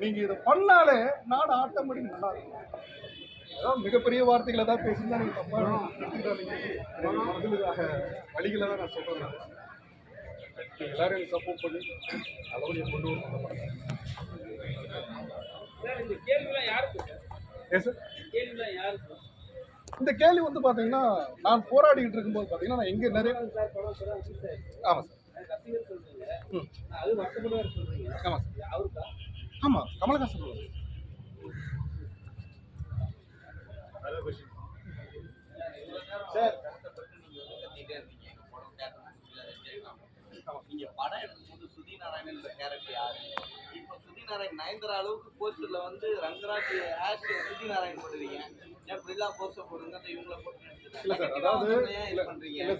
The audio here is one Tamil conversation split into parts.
நீங்க இதை பண்ணாலே நாடு ஆட்டோமேட்டிக் நல்லா இருக்கும். மிகப்பெரிய வார்த்தைகளை தான் பேசியிருந்தா நீங்க தப்பா எடுத்துக்கிட்டாதீங்க. எனக்கு மனதில் வழிகளை தான் நான். நீங்க எல்லாரும் எனக்கு சப்போர்ட் பண்ணி நல்லபடியாக கொண்டு வரணும் இந்த கேள்வி வந்து பார்த்தீங்கன்னா நான் போராடிக்கிட்டு இருக்கும்போது பார்த்தீங்கன்னா நான் எங்கே நிறைய ஆமாம் சார் ஆமாம் சார். ஆமாம் கமலஹாசன் சொல்லுவாங்க சார் நீங்க படம் எடுக்கும்போது சுதி நாராயணன் கேரக்டர் யாரு? நாராயண் நயன்தாரா அளவுக்கு போஸ்டர்ல வந்து ரங்கராஜ் ஆஷ் சுதி நாராயண் போடுறீங்க ஏன் பிரில்லா போஸ்டர் போடுங்க அந்த இவங்கள போட்டு இல்லை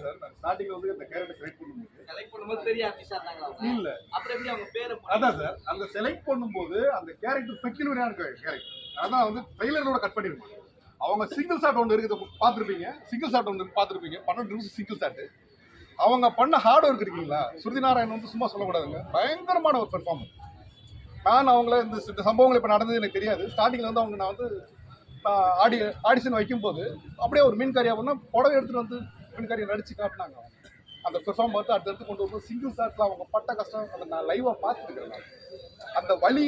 சார் ஸ்டார்டிங்கில் வந்து இந்த கேரக்டர் செலக்ட் பண்ணும்போது செலக்ட் பண்ணும்போது பெரிய ஆர்டிஸ்டா இருந்தாங்களா? இல்லை. அப்புறம் எப்படி அவங்க பேரை அதான் சார் அந்த செலக்ட் பண்ணும்போது அந்த கேரக்டர் பெக்கிலுரியான கேரக்டர் அதான் வந்து ட்ரெய்லரோட கட் பண்ணிருப்பாங்க. அவங்க சிங்கிள் ஷாட் ஒன்று இருக்குது பார்த்துருப்பீங்க? சிங்கிள் ஷாட் ஒன்று பார்த்துருப்பீங்க? பன்னெண்டு நிமிஷம் சிங்கிள் ஷாட்டு அவங்க பண்ண ஹார்ட் ஒர்க் இருக்கீங்களா? சுருதி நாராயணன் வந்து சும்மா சொல்லக்கூடாதுங்க. பயங்கரமான ஒரு பெர்ஃபார்மன்ஸ் நான் அவங்கள இந்த சம்பவங்கள் இப்போ நடந்தது எனக்கு தெரியாது. ஸ்டார்டிங்கில் வந்து அவங்க நான் வந்து நான் ஆடி ஆடிஷன் வைக்கும்போது அப்படியே ஒரு மீன்காரியா பண்ணால் புடவை எடுத்துகிட்டு வந்து மீன்காரியை நடிச்சு காட்டினாங்க அந்த பெர்ஃபார்ம் பார்த்து அடுத்து எடுத்து கொண்டு வந்து சிங்கிள் ஷாட்டில் அவங்க பட்ட கஷ்டம் அதை நான் லைவாக பார்த்துருக்கேன் அந்த வழி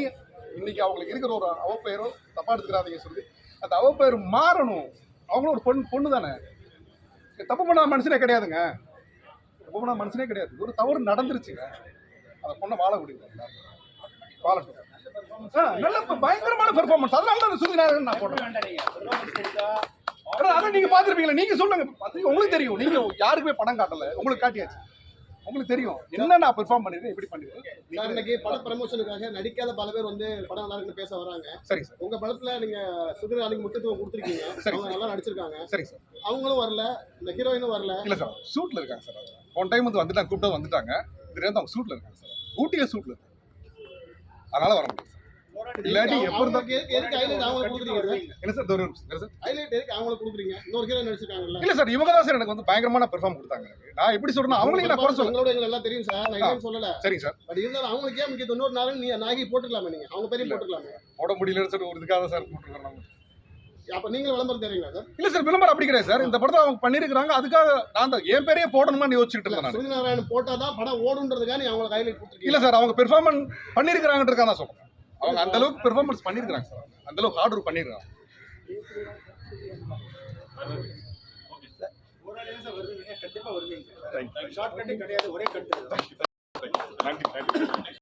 இன்னைக்கு அவங்களுக்கு இருக்கிற ஒரு அவப்பெயரோ தப்பாக எடுத்துக்கிறாதீங்க சொல்லி அந்த அவப்பெயர் மாறணும். அவங்களும் ஒரு பொண்ணு பொண்ணு தானே. தப்பு பண்ணாத மனுஷனே கிடையாதுங்க. தப்பு பண்ணாத மனுஷனே கிடையாது. ஒரு தவறு நடந்துருச்சுங்க. அந்த பொண்ணை வாழ முடியுங்க ஆ, நல்ல பயங்கரமான பெர்ஃபார்மன்ஸ் அதனால தான் சுதி நாராயணன் நான் போடுறேன். அதான் அதான் நீங்க பார்த்துருப்பீங்களா? நீங்க சொல்லுங்க. உங்களுக்கு தெரியும். நீங்க யாருக்குமே படம் காட்டல. உங்களுக்கு காட்டியாச்சு. உங்களுக்கு தெரியும். என்ன நான் பெர்ஃபார்ம் பண்ணிருக்கேன் எப்படி சார் பண்ணிருக்கேன் இன்னைக்கு பட ப்ரமோஷனுக்காக நடிக்காத பல பேர் வந்து படம் நல்லா இருக்குன்னு பேச வராங்க. சரி சார். உங்க படத்துல நீங்க சுதிராணிக்கு முக்கியத்துவம் கொடுத்துருக்கீங்க. சரி. அவங்க நல்லா நடிச்சிருக்காங்க. சரி சார். அவங்களும் வரல. இந்த ஹீரோயினும் வரல. இல்ல சார் சூட்ல இருக்காங்க சார். போன டைம் வந்து வந்துட்டாங்க கூப்பிட்டு வந்துட்டாங்க. திடீர்னு அவங்க சூட்ல இருக்காங்க சார் ஊட்டியில சூட்ல இருக்காங்க அதனால வர முடியும் சார் இல்லாட்டி எப்போ அவங்களுக்கு அவங்களுக்கு சார் என்ன சார் ஒரு நிமிஷம் சார்? அவங்களுக்கு இல்ல சார் இவங்க தான் சார் எனக்கு வந்து பயங்கரமான பெர்ஃபார்ம் கொடுத்தாங்க. நான் எப்படி சொல்றேன் அவங்களையும் நான் குறை சொல்ல உங்களோட எங்களுக்கு எல்லாம் தெரியும் சார். நான் சொல்லல. சரிங்க சார். பட் இருந்தாலும் அவங்களுக்கு ஏன் முக்கியம் இன்னொரு நாள் நீ நாகி போட்டுக்கலாமே நீங்க. அவங்க பேரையும் போட்டுக்கலாமே. போட முடியலன்னு சொல்லி ஒரு இதுக்காக சார் போட்டுருக்கோம் நம்ம அப்ப நீங்களும் விளம்பரம் தெரியுங்களா சார்? இல்ல சார் விளம்பரம் அப்படி கிடையாது சார். இந்த படத்தை அவங்க பண்ணிருக்காங்க அதுக்காக நான் தான் என் பேரையே போடணுமான்னு யோசிச்சுட்டு இருந்தேன் நான். சுருதி நாராயணன் போட்டாதான் படம் ஓடுன்றதுக்காக நீ அவங்களுக்கு ஹைலைட் கொடுத்துருக்கீங்க. இல்ல சார் அவங்க பெர்ஃபார்மன்ஸ் பண்ணிருக்காங்கன்றதுக்காக நான் சொல்றேன். அவங்க அந்த அளவுக்கு பெர்ஃபார்மன்ஸ் பண்ணிருக்காங்க சார். அந்த அளவுக்கு ஹார்ட் ஒர்க் பண்ணிருக்காங்க. கண்டிப்பா வருவீங்க ஷார்ட் கட்டே கிடையாது ஒரே கட்டு நன்றி நன்றி